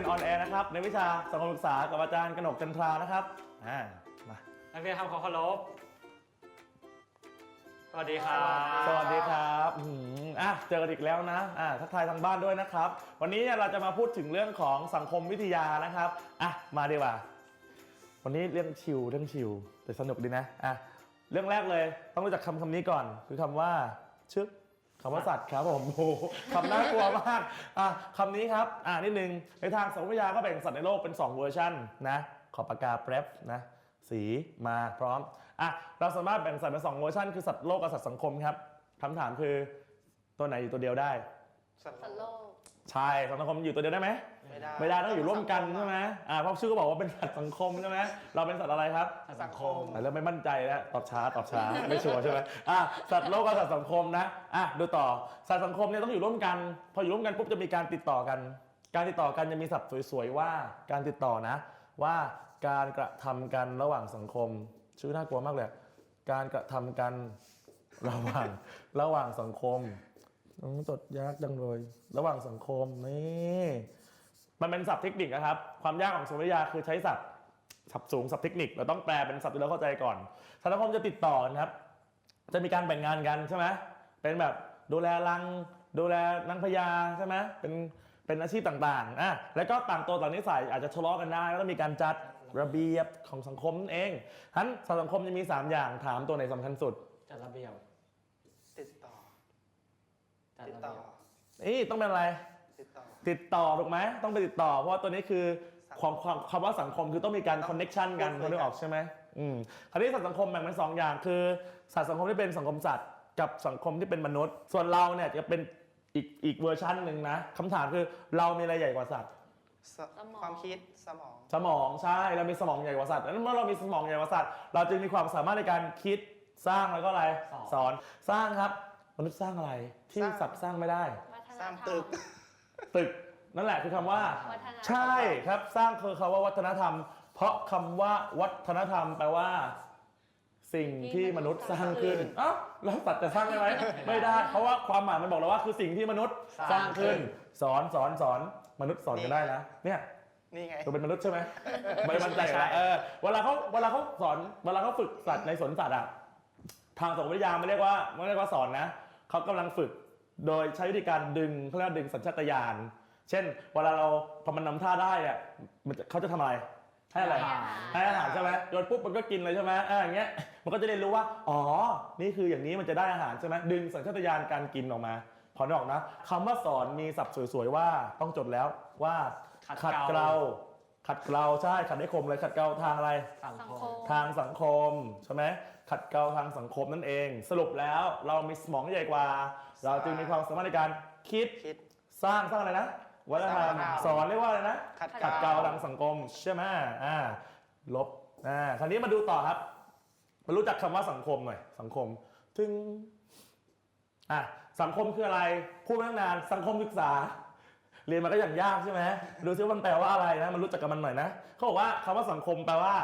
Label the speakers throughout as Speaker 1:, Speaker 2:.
Speaker 1: รียนออนแอร์นะครับ ในวิชาสังคมศึกษากับอาจารย์กนกจันทรานะครับอ่ามา
Speaker 2: นักเรียนทำความเคารพสวัสดีครับ
Speaker 1: สวัสดีครับอืมอะเจอกันอีกแล้วนะอ่าทักทายทางบ้านด้วยนะครับ วันนี้เนี่ยเราจะมาพูดถึงเรื่องของสังคมวิทยานะครับอะมาดีกว่า วันนี้เรื่องชิลเรื่องชิลแต่สนุกดีนะอะเรื่องแรกเลยต้องรู้จักคำคำนี้ก่อนคือคำว่าชึบ คำว่าสัตว์ครับผมโอ้โหคำน่ากลัวมากอะคำนี้ครับอะนิดนึงในทางสังคมวิทยาก็แบ่งสัตว์ในโลกเป็น 2 เวอร์ชันนะขอปากกาแป๊บนะสีมาพร้อมอะเราสามารถแบ่งสัตว์เป็นสองเวอร์ชันคือสัตว์โลกกับสัตว์สังคมครับคำถามคือตัวไหนอยู่ตัวเดียวได้
Speaker 3: สัตว์
Speaker 4: สัตว์โลก
Speaker 1: ใช่สัตว์สังคมอยู่ตัวเดียวได้ไหม
Speaker 3: ไม่ได้
Speaker 1: ไม่ได้ต้องอยู่ร่วมกันใช่ไหมอ่าเพราะชื่อก็บอกว่าเป็นสัตว์สังคมใช่ไหมเราเป็นสัตว์อะไรครับ
Speaker 3: สังคม
Speaker 1: อะเริ่มไม่มั่นใจแล้วตอบช้าตอบช้าไม่ชัวร์ใช่ไหมอะสัตว์โลกกับสัตว์สังคมนะอะดูต่อสัตว์สังคมเนี่ยต้องอยู่ร่วมกัน พออยู่ร่วมกันปุ๊บจะมีการติดต่อกัน การติดต่อกันจะมีศัพท์สวยๆว่าการติดต่อนะ ว่าการกระทำกันระหว่างสังคม ชื่อน่ากลัวมากเลยการกระทำกันระหว่างระหว่างสังคมอืมจดยากจังเลย ระหว่างสังคมนี่ มันเป็นศัพท์เทคนิคนะครับ ความยากของสมวิทยาคือใช้ศัพท์ศัพท์สูงศัพท์เทคนิคเราต้องแปลเป็นศัพท์ที่เราเข้าใจก่อนสังคมจะติดต่อกันครับ จะมีการแบ่งงานกันใช่ไหมเป็นแบบดูแลรัง ดูแลนางพญาใช่ไหมเป็นเป็นอาชีพต่างๆอะแล้วก็ต่างตัวต่างนิสัยอาจจะทะเลาะกันได้แล้วก็มีการจัดระเบียบของสังคมนั่นเองฉะนั้นสังคมจะมี 3 อย่างถามตัวไหนสำคัญสุด
Speaker 2: จัดระเบียบ
Speaker 3: ติดต่อ
Speaker 2: จัด
Speaker 3: ติด
Speaker 2: ระ
Speaker 3: ต่อ
Speaker 2: เบียบ
Speaker 1: นี่ต้องเป็นอะไร
Speaker 3: ติดต่อ
Speaker 1: ติดต่อถูกไหมต้องไปติดต่อ เพราะว่าตัวนี้คือความความคำว่าสังคมคือต้องมีการ
Speaker 3: ต้อง
Speaker 1: คอนเน็ชันกัน
Speaker 3: พูดคุย
Speaker 1: เขาได้ออกใช่ไหมอืมคราวนี้สัตว์สังคมแบ่งเป็นสองอย่างคือสัตว์สังคมที่เป็นสังคมสัตว์กับสังคมที่เป็นมนุษย์ ส่วนเราเนี่ยจะเป็นอีกอีกเวอร์ชันหนึ่งนะคำถามคือเรามีอะไรใหญ่กว่าสัตว์
Speaker 3: สความคิดสมอง
Speaker 1: สมองใช่เรามีสมองใหญ่กว่าสัตว์ดังนั้นเมื่อเรามีสมองใหญ่กว่าสัตว์เราจึงมีความสามารถในการคิดสร้างแล้วก็อะไรสอนสร้างครับ มนุษย์สร้างอะไรที่สัตว์สร้างไม่ได้
Speaker 4: วัฒนธรรม
Speaker 3: สร้างตึก
Speaker 1: ตึกนั่นแหละคือคำว่า
Speaker 4: วัฒนธรรม
Speaker 1: ใช่ครับสร้างคือคำว่าวัฒนธรรม เพราะคำว่าวัฒนธรรมแปลว่า สิ่งที่มนุษย์สร้างขึ้นเอ้าแล้วสัตว์จะสร้างได้ไหมไม่ได้ เพราะว่าความหมายมันบอกแล้วว่าคือสิ่งที่มนุษย์สร้างขึ้น สอนสอนสอนมนุษย์สอนกันได้นะเนี่ย
Speaker 3: นี่ไง
Speaker 1: ตัวเป็นมนุษย์ใช่ไหมไม่ได้มั่นใจนะเออเวลาเขาเวลาเขาสอนเวลาเขาฝึกสัตว์ในสวนสัตว์อะทางสังคมวิทยาไม่เรียกว่าไม่เรียกว่าสอนนะเขากำลังฝึก โดยใช้วิธีการดึงเขาเรียกว่าดึงสัญชาตญาณ เช่น เวลาเราพอมันนำท่าได้อะมันจะเขาจะทำอะไร ให้อะไร ให้อาหารใช่ไหมโยนปุ๊บมันก็กินเลยใช่ไหมอ่าอย่างเงี้ย มันก็จะเรียนรู้ว่า อ๋อ นี่คืออย่างนี้มันจะได้อาหารใช่ไหมดึงสัญชาตญาณการกินออกมาขอนึกออกนะคำว่าสอนมีศัพท์สวยๆว่าต้องจดแล้วว่าขัดเกลา ขัดเกลาใช่ขัดให้คมเลยขัดเกลาทางอะไร
Speaker 2: สัง
Speaker 4: สัง
Speaker 2: ค
Speaker 4: ค
Speaker 2: ม
Speaker 4: ม
Speaker 1: ทางสังคมใช่ไหมขัดเกลาทางสังคมนั่นเอง สรุปแล้วเรามีสมองใหญ่กว่า เราจึงมีความสามารถในการคิด
Speaker 3: คิด
Speaker 1: สร้างสร้างอะไรนะวัฒนธรรม
Speaker 3: สร้างวัฒนธรรม
Speaker 1: สอนเรียกว่าอะไรนะ
Speaker 3: ขัด
Speaker 1: ขัดเกลาทางสังคมใช่ไหมอ่าลบอ่าคราวนี้มาดูต่อครับ มารู้จักคำว่าสังคมหน่อยสังคมถึงอะสังคมคืออะไรพูดมาตั้งนานสังคมศึกษา เรียนมาก็อย่างยากใช่ไหมดูซิว่ามันแปลว่าอะไรนะ มันรู้จักกับมันหน่อยนะเขาบอกว่าคำว่าสังคมแปลว่า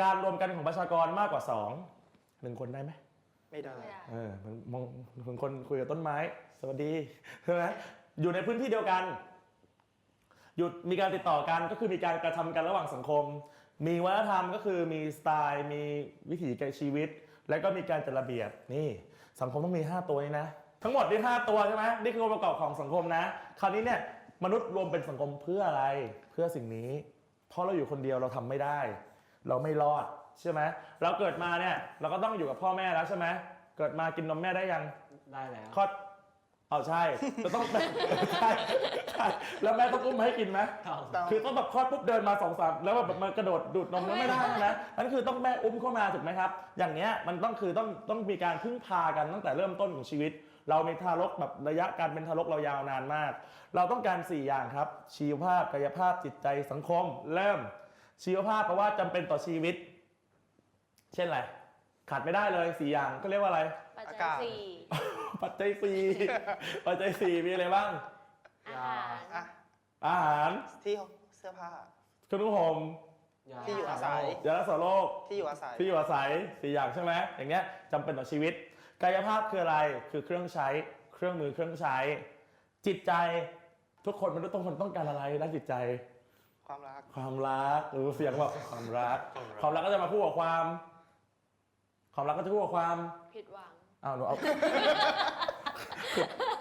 Speaker 1: การรวมกันของประชากรมากกว่าสองหนึ่งคนได้ไหม
Speaker 3: ไม่ได้
Speaker 4: ไม่ได้
Speaker 1: เออมันมองเหมือนคนคุยกับต้นไม้ สวัสดีใช่ไหมอยู่ในพื้นที่เดียวกัน หยุดมีการติดต่อกันก็คือมีการกระทำกันระหว่างสังคม มีวัฒนธรรมก็คือมีสไตล์ มีวิถีการชีวิต แล้วก็มีการจัดระเบียบนี่สังคมต้องมี 5 ตัวนี้นะ ทั้งหมดนี่5ตัวใช่ไหมนี่คือองค์ประกอบของสังคมนะ คราวนี้เนี่ย มนุษย์รวมเป็นสังคมเพื่ออะไรเพื่อสิ่งนี้ เพราะเราอยู่คนเดียวเราทำไม่ได้ เราไม่รอดใช่ไหมเราเกิดมาเนี่ยเราก็ต้องอยู่กับพ่อแม่แล้วใช่ไหมเกิดมากินนมแม่ได้ยัง
Speaker 2: ได้แล้ว
Speaker 1: คลอดเอาใช่จะต้องใช่ใช่แล้วแม่ต้องอุ้มให้กินไหม
Speaker 2: ต้อง
Speaker 3: ต้อง
Speaker 1: คือต้องแบบคลอดปุ๊บเดินมาสองสามแล้วแบบมันกระโดดดูดนมแล้วไม่ได้นะนั่นคือต้องแม่อุ้มเข้ามาถูกไหมครับ อย่างเนี้ยมันต้องคือต้องต้องมีการพึ่งพากันตั้งแต่เริ่มต้นของชีวิต เราในทารกแบบระยะการเป็นทารกเรายาวนานมาก เราต้องการ 4 อย่างครับ ชีวภาพกายภาพจิตใจสังคม เริ่ม ชีวภาพแปลว่าจำเป็นต่อชีวิต เช่นอะไรขาดไม่ได้เลยสี่อย่างก็เรียกว่าอะไร
Speaker 4: ปัจ
Speaker 3: อา
Speaker 4: จั
Speaker 3: กายศ
Speaker 4: สี่
Speaker 1: ปัจจัยสี่ปัจจัยสี่มีอะไรบ้าง
Speaker 4: อาหาร
Speaker 3: อะ
Speaker 1: อาหาร
Speaker 3: ที่เสื้อผ้า
Speaker 1: เครื่องนุ่งห่ม
Speaker 3: ที่อยู่อาศัย
Speaker 1: ยารักษาโรค
Speaker 3: ที่อยู่อาศัย
Speaker 1: ที่อยู่อาศัยสี่อย่างใช่ไหมอย่างเงี้ยจำเป็นต่อชีวิต กายภาพคืออะไรคือเครื่องใช้เครื่องมือเครื่องใช้ จิตใจทุกคนมนุษย์ทุกคนต้องการอะไรด้านจิตใจ
Speaker 3: ความรัก
Speaker 1: ความรักหรือเสียงแบบความรัก ความรักก็จะมาพูดกับความ ความรักก็จะพูดกับความ
Speaker 4: ผิดหวัง
Speaker 1: อ้าวหนูเอา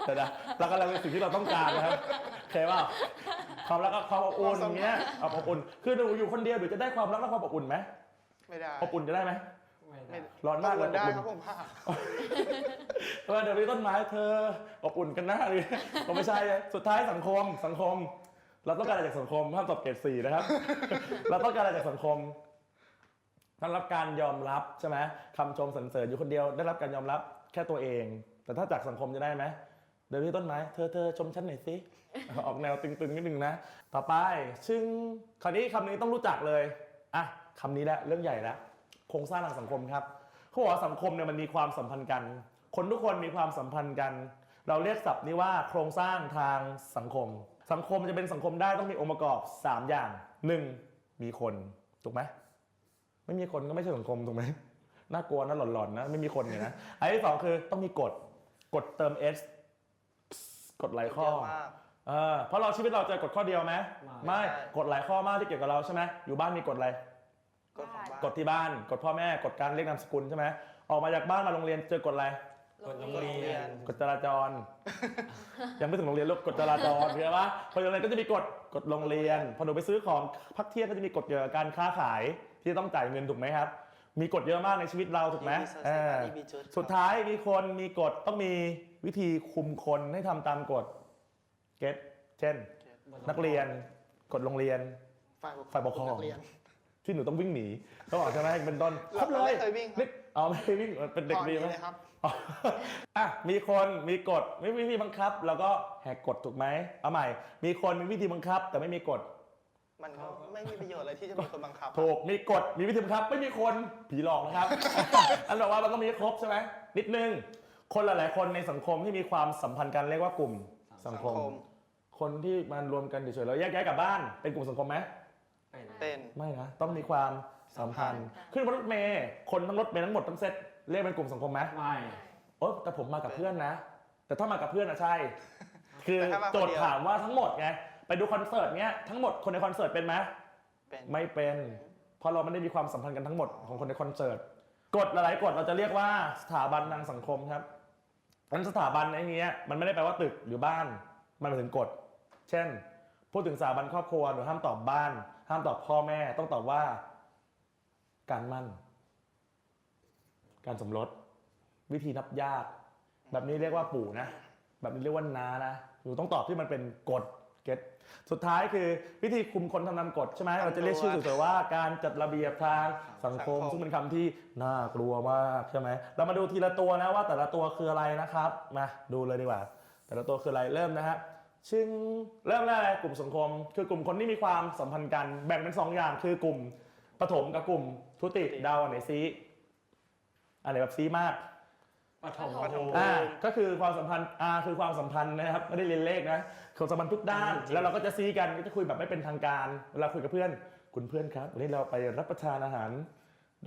Speaker 1: เดี๋ยวนะรักอะไรเป็นสิ่งที่เราต้องการนะครับโอเคป่ะความรักก็ความอบอุ่นอย่างเงี้ยเอาอบอุ่น คือหนูอยู่คนเดียวหนูจะได้ความรักและความอบอุ่นไหม
Speaker 3: ไม่ได้
Speaker 1: อบอุ่นจะได้ไหม
Speaker 2: ไม่
Speaker 3: ไม่
Speaker 2: ได้
Speaker 1: ร้อนมากเลย
Speaker 3: ได้
Speaker 1: อบอุ่น
Speaker 3: ครับผมผ้า
Speaker 1: เออเดี๋ยวมีต้นไม้เธออบอุ่นกันหน้าเลยก็ไม่ใช่เลยสุดท้ายสังคมสังคม เราต้องการอะไรจากสังคมห้ามตอบเกรดสี่นะครับ เราต้องการอะไรจากสังคมต้องรับการยอมรับใช่ไหมคำชมสรรเสริญอยู่คนเดียวได้รับการยอมรับแค่ตัวเอง แต่ถ้าจากสังคมจะได้ไหมเดี๋ยวที่ต้นไม้เธอเธอชมฉันหน่อยสิออกแนวตึงๆนิดนึงนะ ต่อไปซึ่งคราวนี้คำนี้ต้องรู้จักเลยอะคำนี้แหละเรื่องใหญ่แล้วโค รงสร้างทางสังคมครับเขาบอกว่าสังคมเนี่ยมันมีความสัมพันธ์กัน คนทุกคนมีความสัมพันธ์กัน เราเรียกศัพท์นี้ว่าโครงสร้างทางสังคม สังคมจะเป็นสังคมได้ต้องมีองค์ประกอบ 3 อย่าง 1. มีคนถูกไหมไม่มีคนก็ไม่ใช่สังคมถูกไหมน่ากลัวนะหลอนๆนะไม่มีคนเนี่ยนะอันที่สองคือต้องมีกฎกฎเติม s กฎหลายข้อ
Speaker 3: เยอะมาก
Speaker 1: เออเพราะเราชีวิตเราเจอกฎข้อเดียวไหมไม่
Speaker 3: ใช่
Speaker 1: กฎหลายข้อมากที่เกี่ยวกับเราใช่ไหมอยู่บ้านมีกฎอะไร
Speaker 3: กฎของบ้าน
Speaker 1: กฎที่บ้านกฎพ่อแม่กฎการเรียกนามสกุลใช่ไหมออกมาจากบ้านมาโรงเรียนเจอกฎอะไร
Speaker 2: กดโรงเรียน
Speaker 1: กฎจราจร ยังไม่ถึงโรงเรียนลูกกฎจราจรเข้าใจปะพอโรงเรียนก็จะมีกฎกฎโรงเรียน พอหนูไปซื้อของพักเที่ยงก็จะมีกฎเกี่ยวกับการค้าขายที่ต้องจ่ายเงินถูกไหมครับ มีกฎเยอะมากในชีวิตเราถูกไหม
Speaker 3: มี research
Speaker 1: เออ
Speaker 3: study มีจุด
Speaker 1: สุดท้ายมีคนมีกฎต้องมีวิธีคุมคนให้ทำตามกฎเก็ตเช่น นักเรียนกฎโรงเรียน
Speaker 3: ฝ่าย
Speaker 1: ฝ่ายปกครอง
Speaker 3: นัเรียน
Speaker 1: ที่หนูต้องวิ่งหนีเขาบอกใช่ไหมเป็นต้นครบเล
Speaker 3: เรา
Speaker 1: ย
Speaker 3: ไม่เคยวิ่งครับ
Speaker 1: นี่เอาไม่เคยวิ่งเป็นเด็กดีไหม
Speaker 3: พอเลยครับ
Speaker 1: อ๋ออะมีคนมีกฎไม่มีวิธีบังคับ แล้วก็แหกกฎถูกไหมเอาใหม่ มีคนมีวิธีบังคับ แต่ไม่มีกฎ
Speaker 3: มันก็ไม่มีประโยชน์อะไรที่จะมีคนบังคับ
Speaker 1: ถูกมีกฎมีวิธีบังคับ ไม่มีคนผีหลอกนะครับอันบอกว่ามันต้องมีให้ครบใช่ไหมนิดนึงคนหลาย ๆ คนในสังคมที่มีความสัมพันธ์กันเรียกว่ากลุ่มสังคม คนที่มันรวมกันเฉยๆแล้วแยกย้ายกลับบ้านเป็นกลุ่มสังคมไหม
Speaker 2: เป็น
Speaker 3: เป็น
Speaker 1: ไม่นะ ต้องมีความสัมพันธ์ ขึ้นบนรถเมย์คนทั้งรถเมย์ทั้งหมดทั้งเซตเรียกเป็นกลุ่มสังคมไหม
Speaker 2: ไม่
Speaker 1: โอ๊ยแต่ผมมากับเพื่อนนะ แต่ถ้ามากับเพื่อนอะใช่ คือ
Speaker 3: แต่ถ้ามาคน
Speaker 1: โจท
Speaker 3: เดี
Speaker 1: ย์
Speaker 3: ยว
Speaker 1: ถามว่าทั้งหมดไงไปดูคอนเสิร์ตเนี้ยทั้งหมดคนในคอนเสิร์ตเป็นไหม
Speaker 3: เป็น
Speaker 1: ไม่เป็น เพราะเราไม่ได้มีความสัมพันธ์กันทั้งหมดของคนในคอนเสิร์ต กฎหลายๆกฎเราจะเรียกว่าสถาบันทางสังคมครับอันสถาบันในนี้ยมันไม่ได้แปลว่าตึกหรือบ้าน มันหมายถึงกฎ เช่น พูดถึงสถาบันครอบครัวหนูห้ามตอบบ้าน ห้ามตอบพ่อแม่ต้องตอบว่า การมั่น การสมรส วิธีนับญาติแบบนี้เรียกว่าปู่นะ แบบนี้เรียกว่านานะหนูต้องตอบที่มันเป็นกฎเก็ตสุดท้ายคือวิธีคุมคนทำนำกฎใช่ไหมเราจะเรียกชื่อสุดๆว่าการจัดระเบียบทางสังคม ซึ่งเป็นคำที่น่ากลัวมากใช่ไหมเรามาดูทีละตัวนะว่าแต่ละตัวคืออะไรนะครับมาดูเลยดีกว่า แต่ละตัวคืออะไรเริ่มนะฮะ ชึงเริ่มแรกเลยกลุ่มสังคม คือกลุ่มคนที่มีความสัมพันธ์กันแบ่งเป็นสองอย่าง คือกลุ่มปฐมกับกลุ่มทุติเดาวอันไหนซีอันไหนแบบซีมาก
Speaker 2: ปฐม
Speaker 3: ปฐม
Speaker 1: อ่าก็คือความสัมพันธ์ R คือความสัมพันธ์นะครับไม่ได้เรียนเลขนะความสัมพันธ์ทุกด้าน แล้วเราก็จะซีกันก็จะคุยแบบไม่เป็นทางการเวลาคุยกับเพื่อน คุณเพื่อนครับวันนี้เราไปรับประทานอาหาร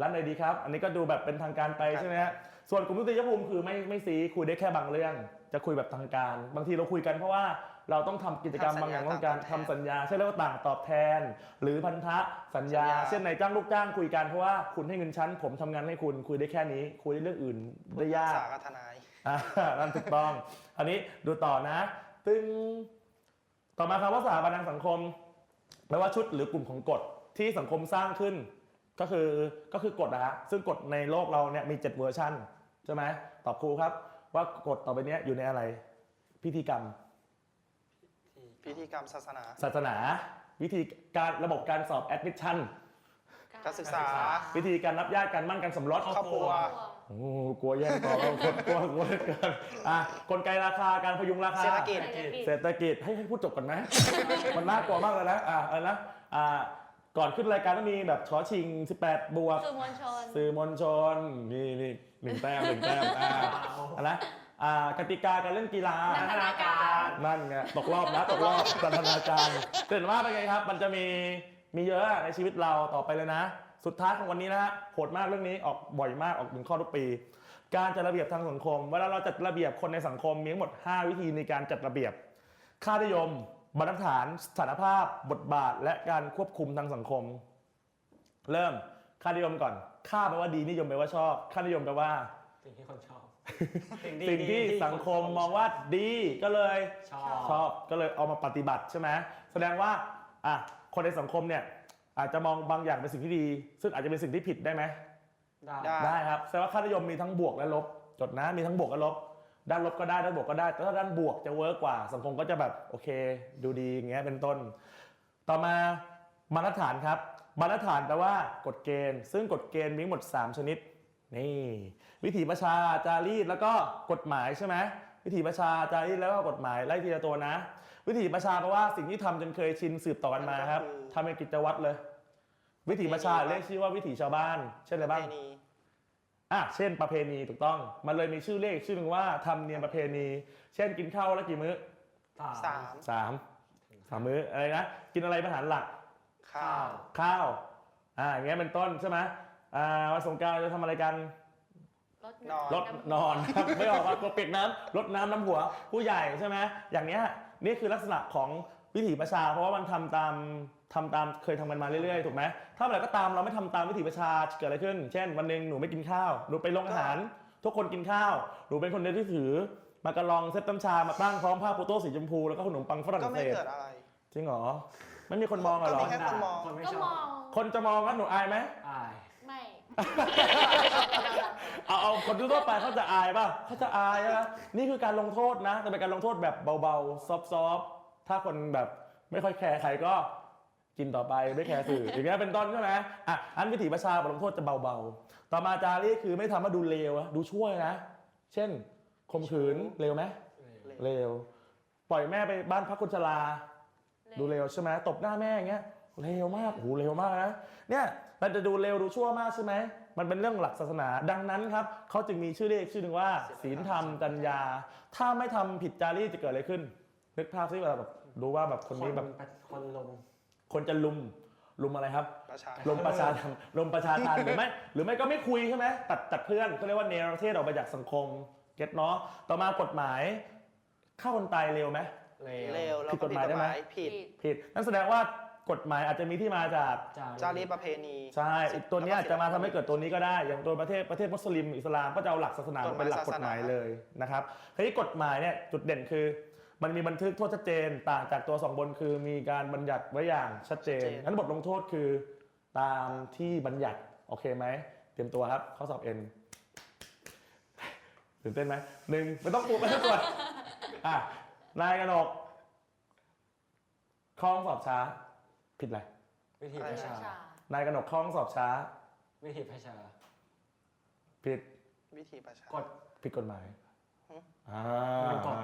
Speaker 1: ร้านไหนดีครับ อันนี้ก็ดูแบบเป็นทางการไปใช่ไหมฮะส่วนกลุ่มทุติยภูมิคือไม่ไม่ซีคุยได้แค่บางเรื่อง จะคุยแบบทางการ บางทีเราคุยกันเพราะว่า เราต้องทำกิจกรรมบางอย่างต้องการทำสัญญาใช่เรียกว่าต่างตอบแทน หรือพันธะสัญญา เช่นนายจ้างลูกจ้างคุยกันเพราะว่าคุณให้เงินฉันผมทำงานให้คุณคุยได้แค่นี้ คุยได้เรื่องอื่นได้ยาก
Speaker 3: สากับทนาย
Speaker 1: อ่านั่นถูกต้อง อันนี้ดูต่อนะ ตึงต่อมาคำว่าสถาบันทางสังคมแปลว่าชุดหรือกลุ่มของกฎที่สังคมสร้างขึ้น ก็คือก็คือกฎนะฮะซึ่งกฎในโลกเราเนี่ยมี 7 เวอร์ชันใช่ไหมตอบครูครับ ว่ากฎต่อไปเนี้ยอยู่ในอะไร พิธีกรรม
Speaker 3: พิธีกรรมศาสนา
Speaker 1: ศาสนา วิธีการระบบการสอบ admission
Speaker 3: การศึกษา
Speaker 1: วิธีการนับญาติการมั่นการสมรส
Speaker 3: ครอบครัว
Speaker 1: โอ้กลัวแย่งต่อเราคนกลัวกลัวเหลือเกินอะกลไกราคาการพยุงราคา
Speaker 3: เศรษฐกิจ
Speaker 1: เศรษฐกิจให้ให้พูดจบก่อนไหม มันน่ากลัวมากเลยนะ อ่าอะไรนะ อ่า ก่อนขึ้นรายการต้องมีแบบชอชิง 18 บวก
Speaker 4: สื่อมวลชน
Speaker 1: สื่อมวลชน นี่นี่หนึ่งแต้มหนึ่งแต้มอ่าอันนะ อ่ากติกาการเล่นกีฬา
Speaker 4: นันทนาการ
Speaker 1: นั่นไงตกรอบนะตกรอบสันทนาการเห็นว่าเป็นไงครับ มันจะมีมีเยอะในชีวิตเราต่อไปเลยนะ สุดท้ายของวันนี้นะฮะโหดมากเรื่องนี้ออกบ่อยมากออกถึงข้อทุกปี การจัดระเบียบทางสังคมเวลาเราจัดระเบียบคนในสังคมมีทั้งหมด 5 วิธีในการจัดระเบียบ ค่านิยมบรรทัดฐานสถานภาพ บทบาท และการควบคุมทางสังคม เริ่มค่านิยมก่อน ค่าแปลว่าดีนิยมแปลว่าชอบ ค่านิยมแปลว่า
Speaker 2: สิ่งที่คนชอบ
Speaker 1: สิ่งที่สังคมมองว่าดีก็เลย
Speaker 2: ชอ
Speaker 1: ชอบก็เลยเอามาปฏิบัติใช่ไหมแสดงว่าอะคนในสังคมเนี่ยอาจจะมองบางอย่างเป็นสิ่งที่ดี ซึ่งอาจจะเป็นสิ่งที่ผิดได้ไหม
Speaker 2: ได้
Speaker 3: ได้
Speaker 1: ได้ครับแสดงว่าค่านิยมมีทั้งบวกและลบจดนะมีทั้งบวกและลบ ด้านลบก็ได้ด้านบวกก็ได้ แต่ถ้าด้านบวกจะเวิร์กกว่า สังคมก็จะแบบโอเค ดูดีอย่างเงี้ยเป็นต้น ต่อมามาตรฐานครับ มาตรฐานแปลว่ากฎเกณฑ์ ซึ่งกฎเกณฑ์มีทั้งหมด 3 ชนิด นี่ วิถีประชาจารีตแล้วก็กฎหมายใช่ไหมวิถีประชาจารีตแล้วก็กฎหมายไล่ทีละตัวนะ วิถีประชาแปลว่าสิ่งที่ทำจนเคยชินสืบต่อกันมาครับทำเป็นกิจวัตรเลย วิถีประชาเรียกชื่อว่าวิถีชาวบ้าน เช่นอะไร
Speaker 3: ป
Speaker 1: บ้า
Speaker 3: ระ
Speaker 1: ง
Speaker 3: เพณี
Speaker 1: อะเช่นประเพณีถูกต้อง มันเลยมีชื่อเลขชื่อหนึ่งว่าธรรมเนียมประเพณี เช่นกินข้าวแล้วกี่มื้อ
Speaker 3: สาม
Speaker 1: สามสามมื้ออะไรนะกินอะไรเป็นอาหารหลัก
Speaker 3: ข้าว
Speaker 1: ข้าวอ่าอย่างเงี้ยเป็นต้นใช่ไหม อ่าวันสงกรารจะทำอะไรกัน
Speaker 4: รถ
Speaker 3: นอน
Speaker 1: รดนอนครับ ไม่ออกมากลัวเปียกน้ำรดน้ำน้ำหัว ผู้ใหญ่ใช่ไหมอย่างเนี้ยนี่คือลักษณะของวิถีประชา เพราะว่ามันทำตามทำตามเคยทำกันมาเรื่อยๆถูกไหมถ้าเมื่อไหร่ก็ตามเราไม่ทำตามวิถีประชาเกิดอะไรขึ้น เช่น วันหนึ่งหนูไม่กินข้าวหนูไปโรงอาหาร ทุกคนกินข้าวหนูเป็นคนเดียวที่ถือมากระลองเซตน้ำชามาตั้งพร้อมผ้าปูโต้สีชมพูแล้วก็ขนมปังฝรั่ง
Speaker 3: ก็
Speaker 1: เศ
Speaker 3: ไม่
Speaker 1: ส
Speaker 3: เกิดอะไร
Speaker 1: จริงเหรอไม่มีคนมองอะเหรอ
Speaker 3: ก็มีแค่คนมอง
Speaker 2: คนไม่
Speaker 4: ก็
Speaker 2: ช
Speaker 4: ม
Speaker 2: อ
Speaker 4: อบง
Speaker 1: คนจะมองว่าหนูอายไหม
Speaker 2: อาย
Speaker 4: ไม่
Speaker 1: เอาเอาคนทั่วไปเขาจะอายป่ะเขาจะอายนะนี่คือการลงโทษนะ แต่เป็นการลงโทษแบบเบาๆ ซอฟๆถ้าคนแบบไม่ค่อยแคร์ใครก็กินต่อไปไม่แคร์สื่ออย่างเงี้ยเป็นต้นใช่ไหมอะอันวิถีประชาบทลงโทษจะเบาๆ ต่อมาจารีตคือไม่ทำให้ดูเลวอะดูช่วยนะ เช่นข่มขืนเลวไหมเลวปล่อยแม่ไปบ้านพักคนชราดูเร็วใช่ไหมตบหน้าแม่อย่างเงี้ยเร็วมากโอ้โหเร็วมากนะเนี่ย มันจะดูเร็วดูชั่วมากใช่ไหม มันเป็นเรื่องหลักศาสนา ดังนั้นครับเขาจึงมีชื่อเรียกชื่อหนึ่งว่าศีลธรรมจัญญา ถ้าไม่ทำผิดจารีตจะเกิดอะไรขึ้น นึกภาพซิว่าแบบดูว่าแบบคนนี้แบบ
Speaker 2: คนลง
Speaker 1: คนจะลุมลุมอะไรครับ
Speaker 3: ประชา
Speaker 1: ลมประชาธรรมลมประชาทานหรือไม่หรือไม่ก็ไม่คุยใช่ไหมตัดตัดเพื่อนเขาเรียกว่าเนรเทศออกไปจากสังคมเก็ตเนาะต่อมากฎหมายฆ่าคนตายเร็วไหม
Speaker 2: เล
Speaker 3: เร็วแล้ว
Speaker 1: ผิด
Speaker 3: ก็
Speaker 1: กฎ
Speaker 3: ผิด
Speaker 1: หมาย
Speaker 3: ก
Speaker 1: ได้
Speaker 3: ฎ
Speaker 1: ไห
Speaker 3: ห
Speaker 1: ม
Speaker 3: มายผิด
Speaker 1: ผิดนั่นแสดงว่า กฎหมายอาจจะมีที่มาจาก
Speaker 3: จารีตประเพณี
Speaker 1: ใช่อีกตัวเนี้ยจะมาทำให้เกิดตัวนี้ก็ได้ อย่างตัวประเทศประเทศมุสลิมอิสลามก็จะเอาหลักศาสนามาเป็นหลักกฎหมายเลยนะครับทีนี้กฎหมายเนี่ยจุดเด่นคือมันมีบันทึกโทษชัดเจนต่างจากตัวสองบนคือมีการบัญญัติไว้อย่างชัดเจนนั้นบทลงโทษคือตามที่บัญญัติโอเคไหมเตรียมตัวครับข้อสอบเอ็นตื่นเต้นไหมหนึ่งไม่ต้องปลุกไม่ต้องตรวจอะนายกนกข้อสอบช้า ผิดอะไร
Speaker 2: วิธีประชา
Speaker 1: นายกนกข้อสอบช้า
Speaker 2: วิธีประชา
Speaker 1: ผิด
Speaker 3: วิธีประชา ก
Speaker 2: ฎ
Speaker 1: ผิดกฎหมาย
Speaker 3: หือ
Speaker 1: อ่า
Speaker 2: มันกฎ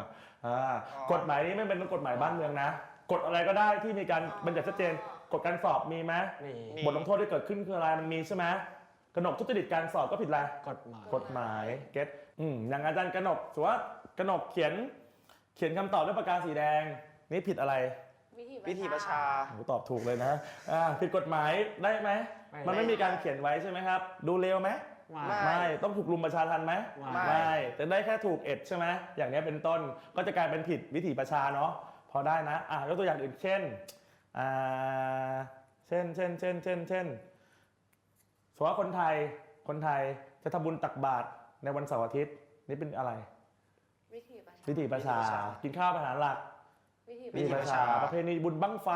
Speaker 1: อ่า
Speaker 3: อ๋อ
Speaker 1: กฎหมายนี้ไม่เป็นกฎหมายบ้านเมืองนะกฎอะไรก็ได้ที่มีการบัญญัติชัดเจนกฎการสอบมีไหม
Speaker 2: มี
Speaker 3: มี
Speaker 1: บทลงโทษที่เกิดขึ้นคืออะไรมันมีใช่ไหมกนกทุจริตการสอบก็ผิดอะไร
Speaker 2: กฎหมาย
Speaker 1: กฎหมายเก็ตอืมอย่างอาจารย์กนกสมมติว่ากนกเขียน เขียนคำตอบด้วยปากกาสีแดง นี่ผิดอะไร
Speaker 3: วิธีประชา
Speaker 1: โหตอบถูกเลยนะอ่าผิดกฎหมายได้ไหมมันไม่มีการเขียนไว้ใช่ไหมครับ ดูเร็วไหม
Speaker 2: ว่า
Speaker 3: ไม่
Speaker 1: ไม่ต้องถูกลุมประชาทันไหม
Speaker 2: ไม่
Speaker 1: ไม่แต่ได้แค่ถูกเอ็ดใช่ไหมอย่างนี้ยเป็นต้นก็จะกลายเป็นผิดวิถีประชาเนาะพอได้นะอะยกตัวอย่างอื่นเช่นอ่าเช่นเช่นเช่นเช่นเช่นสมมติว่าคนไทยคนไทยจะทำบุญตักบาตรในวันเสาร์อาทิตย์นี่เป็นอะไร
Speaker 4: วิธีประชา
Speaker 1: วิถีประชา
Speaker 3: วิถีประชา
Speaker 1: กินข้าวเป็นอาหารหลัก
Speaker 4: วิธี
Speaker 3: วิถีประชา
Speaker 1: ประเพณีบุญบั้งไฟ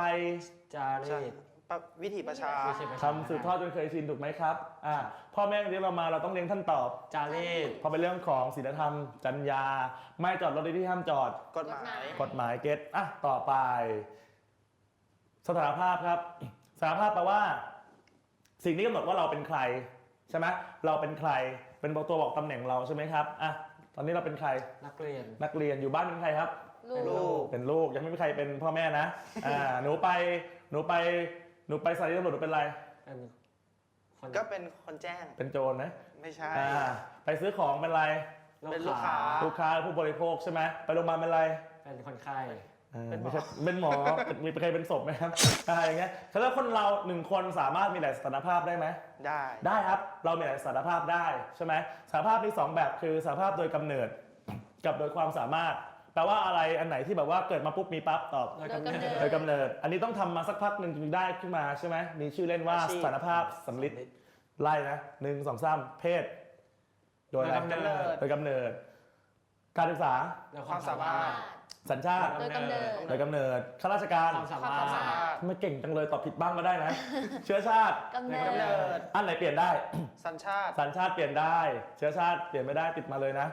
Speaker 2: จารีต
Speaker 3: ปะวิถีประชา
Speaker 2: วิธีประชา
Speaker 1: ทำสืบทอดจนเคยชินถูกไหมครับอ่าพ่อแม่เลี้ยงเรามาเราต้องเลี้ยงท่านตอบ
Speaker 2: จารีต
Speaker 1: พอเป็นเรื่องของศีลธรรมจรรยาไม่จอดรถในที่ห้ามจอด
Speaker 3: กฎหมาย
Speaker 1: กฎหมายเก็ตอะ ต่อไป สถานภาพครับ สถานภาพแปลว่า สิ่งที่กำหนดว่าเราเป็นใคร ใช่ไหมเราเป็นใคร เป็นตัวบอกตำแหน่งเราใช่ไหมครับอะตอนนี้เราเป็นใคร
Speaker 2: นักเรียน
Speaker 1: นักเรียนอยู่บ้านเป็นใครครับ
Speaker 4: ลู
Speaker 3: ลู
Speaker 4: ก
Speaker 3: ก
Speaker 1: เป็นลูกยังไม่มีใครเป็นพ่อแม่นะ อ่า หนูไป หนูไป หนูไปสถานีตำรวจหนูเป็นอะไร
Speaker 2: เป็นคน
Speaker 3: ก็เป็นคนแจ้ง
Speaker 1: เป็นโจรนะ
Speaker 3: ไม่ใช่
Speaker 1: อ่า ไปซื้อของเป็นอะไร
Speaker 3: เป็นลูกค้า
Speaker 1: ลูกค้าผู้บริโภคใช่ไหมไปโรงพยาบาลเป็นอะไร
Speaker 2: เป็นคนไข้
Speaker 1: เออ
Speaker 3: เป็นหมอ
Speaker 1: ไม่ใช่เป็นหมอเป็นมีใครเป็นศพไหมครับอะไรอย่างเงี้ยถ้าแล้วคนเราหนึ่งคนสามารถมีหลายสถานภาพได้ไหม
Speaker 3: ได้
Speaker 1: ได้ครับ เรามีหลายสถานภาพได้ใช่ไหมสถานภาพมีสองแบบคือสถานภาพโดยกำเนิด กับโดยความสามารถไป แปลว่าอะไรอันไหนที่แบบว่าเกิดมาปุ๊บมีปั๊บตอบ
Speaker 2: โดย
Speaker 4: โดย
Speaker 2: กำ
Speaker 4: กำ
Speaker 2: เนิ
Speaker 4: เนิ
Speaker 2: ด
Speaker 4: ด
Speaker 1: โดยกำเนิด อันนี้ต้องทำมาสักพักหนึ่งจึงได้ขึ้นมาใช่ไหมมีชื่อเล่นว่า
Speaker 3: อาชี
Speaker 1: ส
Speaker 3: พ
Speaker 1: ถานภาพสำลิดไล่นะหนึ่งสองสามเพศ โดยอะไร
Speaker 2: โดยกำเนิด
Speaker 1: โดยกำเนิด การศึกษา
Speaker 2: โดยความสามารถ
Speaker 1: สัญชาติ
Speaker 4: โดยกำเนิด
Speaker 1: โดยกำเนิดข้าราชการ
Speaker 2: ความสา
Speaker 3: ความ
Speaker 2: มารถ
Speaker 3: สามารถ
Speaker 1: ทำไมเก่งจังเลยตอบผิดบ้างก็ได้นะ เชื้อชาติ
Speaker 4: กำเนิ
Speaker 3: กำเนิ
Speaker 4: ด
Speaker 3: ด
Speaker 1: อันไหนเปลี่ยนได้
Speaker 3: สัญชาติ
Speaker 1: สัญชาติเปลี่ยนได้ เชื้อชาติเปลี่ยนไม่ได้ติดมาเลยนะ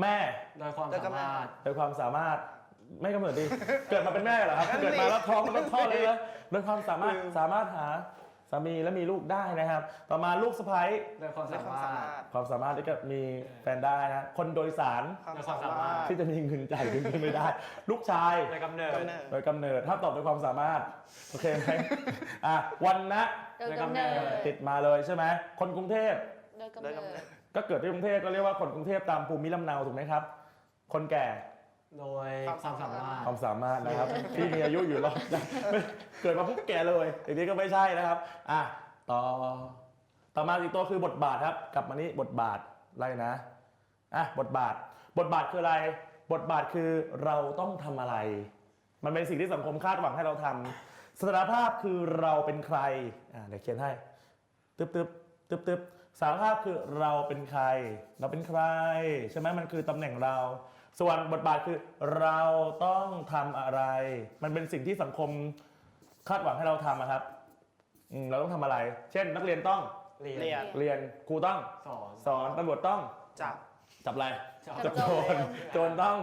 Speaker 1: แม่
Speaker 2: โดยความ
Speaker 3: โดยกำ
Speaker 2: สา
Speaker 3: เนิด
Speaker 2: มารถ
Speaker 1: โดยความสามารถไม่กำเนิดดี เกิดมาเป็นแม่เหรอครับ เกิดมาแล้วท้องมันต้องคลอดเลยเลยโดยความสามารถสามารถหาสามีและมีลูกได้นะครับ ต่อมาลูกสะใภ้
Speaker 2: โดยความ
Speaker 3: และ
Speaker 2: สา
Speaker 3: ความ
Speaker 2: มา
Speaker 3: สาร
Speaker 2: ถ
Speaker 3: มารถ
Speaker 1: ความสามารถที่จะมีแฟนได้นะ คนโดยสาร
Speaker 3: ความ
Speaker 2: และคาม
Speaker 3: สาวมาม
Speaker 2: สาร
Speaker 3: รถ
Speaker 2: ถ
Speaker 1: ที่จะมีเงินจ่ายเงินไม่ได้ ลูกชาย
Speaker 2: โดยกำเนิด
Speaker 3: กำเนิด
Speaker 1: โดยกำเนิด ถ้าตอบโดยความสามารถ โอเคไหมอะวันนะ
Speaker 4: โดยกำเนิด
Speaker 1: ติดมาเลยใช่ไหม คนกรุงเทพ
Speaker 4: โดยกำเนิด
Speaker 1: ก็เกิดที่กรุงเทพก็เรียกว่าคนกรุงเทพตามภูมิลำเนาถูกไหมครับ คนแก่
Speaker 2: โดยความสามารถ
Speaker 1: ความสามารถนะครับ ที่มีอายุอยู่รอดได้ไม่เกิดมาปุ๊บแก่เลยอย่างนี้ก็ไม่ใช่นะครับอะต่อต่อมาอีกตัวคือบทบาทครับ กลับมานี้บทบาทอะไรนะอะบทบาท บทบาทคืออะไร บทบาทคือเราต้องทำอะไร มันเป็นสิ่งที่สังคมคาดหวังให้เราทำสถานภาพคือเราเป็นใครอะเดี๋ยวเขียนให้ตึ๊บตึ๊บตึ๊บตึ๊บ สารภาพคือเราเป็นใคร เราเป็นใคร ใช่ไหมมันคือตำแหน่งเรา ส่วนบทบาทคือเราต้องทำอะไร มันเป็นสิ่งที่สังคมคาดหวังให้เราทำอะครับอืมเราต้องทำอะไร เช่น นักเรียนต้อง
Speaker 2: เรียน
Speaker 3: เรียน
Speaker 1: เรียนครูต้อง
Speaker 2: สอน
Speaker 1: สอนตำรวจต้อง
Speaker 3: จับ
Speaker 1: จับอะไร
Speaker 2: จับ
Speaker 1: จับโจรโจรต้อง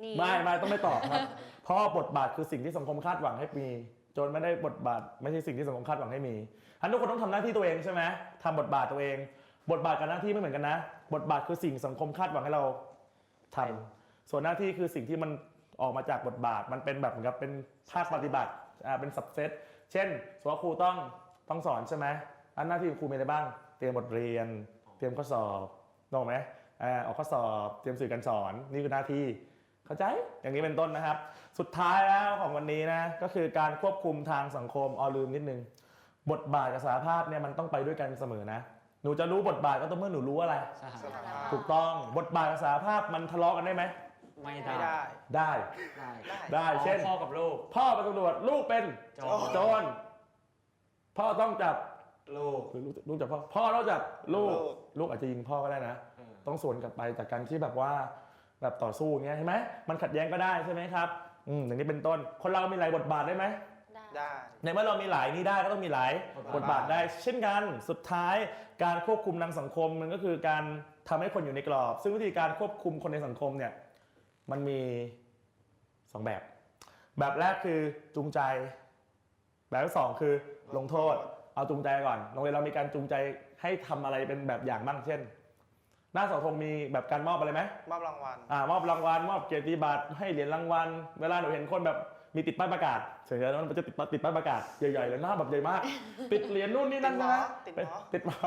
Speaker 4: หนี
Speaker 1: ไม่ไม่ต้องไม่ตอบครับ เพราะบทบาทคือสิ่งที่สังคมคาดหวังให้มีโจรไม่ได้บทบาทไม่ใช่สิ่งที่สังคมคาดหวังให้มีอันทุกคนต้องทำหน้าที่ตัวเองใช่ไหมทำบทบาทตัวเอง บทบาทกับหน้าที่ไม่เหมือนกันนะ บทบาทคือสิ่งสังคมคาดหวังให้เราทำส่วนหน้าที่คือสิ่งที่มันออกมาจากบทบาทมันเป็นแบบเหมือนกับเป็นภาคปฏิบัติอ่าเป็นสับเซตเช่นสมมติว่าครูต้องต้องสอนใช่ไหมอันหน้าที่ของครูมีอะไรบ้าง เตรียมบทเรียน เตรียมข้อสอบถูกไหมอ่าออกข้อสอบ เตรียมสื่อการสอนนี่คือหน้าที่ เข้าใจอย่างนี้เป็นต้นนะครับ สุดท้ายแล้วของวันนี้นะก็คือการควบคุมทางสังคมออลืมนิดนึง บทบาทกับสารภาพเนี่ยมันต้องไปด้วยกันเสมอนะหนูจะรู้บทบาทก็ต้องเมื่อหนูรู้อะไร
Speaker 2: สถา
Speaker 3: ส
Speaker 2: นะ
Speaker 3: ถานภาพ
Speaker 1: ถูกต้องบทบาทกับสารภาพมันทะเลาะกันได้ไหม
Speaker 2: ไม่
Speaker 3: ไม่
Speaker 2: ได้
Speaker 3: ได้
Speaker 1: ได้
Speaker 2: ได้
Speaker 3: ได้
Speaker 1: ได้เช่น
Speaker 2: พ่อกับลูก
Speaker 1: พ่อเป็นตำรวจลูกเป็น
Speaker 2: โจ
Speaker 1: โจรพ่อต้องจับ
Speaker 2: ลูก
Speaker 1: หรือลูกลูกจับพ่อพ่อต้องจับลูก
Speaker 3: ลูก
Speaker 1: ลูกอาจจะยิงพ่อก็ได้นะ
Speaker 2: เออ
Speaker 1: ต้องสวนกลับไปจากการที่แบบว่า แบบต่อสู้อย่างเงี้ยใช่ไหมมันขัดแย้งก็ได้ใช่ไหมครับอืมอย่างนี้เป็นต้นคนเรามีหลายบทบาทได้ไหม
Speaker 4: ได้
Speaker 3: ได้
Speaker 1: ในเมื่อเรามีหลายนี้ได้ก็ต้องมีหลายบทบาทได้ เช่นกันสุดท้ายการควบคุมทางสังคมมันก็คือการทำให้คนอยู่ในกรอบ ซึ่งวิธีการควบคุมคนในสังคมเนี่ยมันมีสองแบบ แบบแรกคือจูงใจ แบบที่สองคือลงโทษ เอาจูงใจก่อนโรงเรียนเรามีการจูงใจให้ทำอะไรเป็นแบบอย่างบ้างเช่น หน้าเสาธงมีแบบการมอบอะไรไหม
Speaker 3: มอบรางวัล
Speaker 1: อ่ามอบรางวัลมอบเกียรติบัตรให้เหรียญรางวัล เวลาหนูเห็นคนแบบมีติดป้ายประกาศเฉยๆแล้วมันจะติดป้ายติดป้ายประกาศใหญ่ๆเลยหน้าแบบใหญ่มาก ติดเหรียญนู่นนี่นั่นใช่ไหม
Speaker 3: ติดหมอ
Speaker 1: เป็นติดหมอ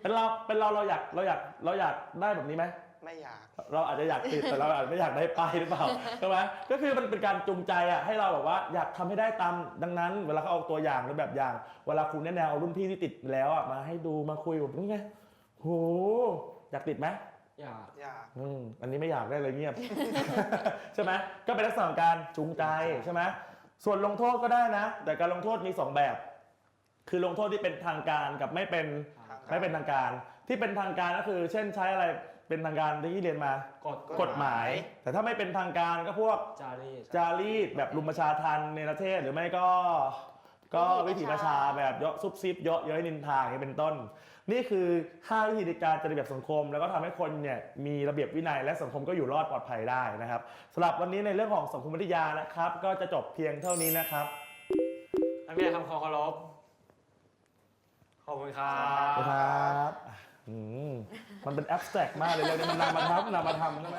Speaker 1: เป็นเราเป็นเราเราอยากเราอยากเราอยากได้แบบนี้ไหม
Speaker 3: ไม่อยาก
Speaker 1: เราอาจจะอยากติดแต่เราอาจจะไม่อยากได้ป้ายหรือเปล่าใช่ไหมก็คือมันเป็นการจูงใจอะให้เราแบบว่าอยากทำให้ได้ตามดังนั้น เวลาเขาเอาตัวอย่างหรือแบบอย่าง เวลาครูแนะแนวเอารุ่นพี่ที่ติดแล้วอะมาให้ดูมาคุยแบบนี้ไงโห อยากติดไหม
Speaker 2: อย่า
Speaker 3: อยาก
Speaker 1: อืมอันนี้ไม่อยากได้เลยเงียบ ใช่ไหมก็เป็นลักษณะของการจูงใจใช่ไหมส่วนลงโทษก็ได้นะ แต่การลงโทษมีสองแบบ คือลงโทษที่เป็นทางการกับไม่เป็น
Speaker 3: ทางการ
Speaker 1: ไม่เป็นทางการ ที่เป็นทางการก็คือ เช่นใช้อะไรเป็นทางการที่เรียนมา
Speaker 2: กฎ
Speaker 1: กฎหมายแต่ถ้าไม่เป็นทางการก็พวก
Speaker 2: จารีต
Speaker 1: จารีตแบบรุมประชาทันในประเทศหรือไม่ก็ ก็วิถีประชาแบบเยอะซุบซิบเยอะเย้ยนินทาอย่างนี้เป็นต้น นี่คือ 5 วิธีในการจัดระเบียบสังคม แล้วก็ทำให้คนเนี่ยมีระเบียบวินัยและสังคมก็อยู่รอดปลอดภัยได้นะครับสำหรับวันนี้ในเรื่องของสังคมวิทยานะครับ ก็จะจบเพียงเท่านี้นะครับ
Speaker 2: นักเรียนทำความเคารพขอบคุณครับ
Speaker 1: ครับอืมมันเป็นแอบสแตรกมากเลยเรื่องนี้มันนามธรรมนามธรรมใช่ไหม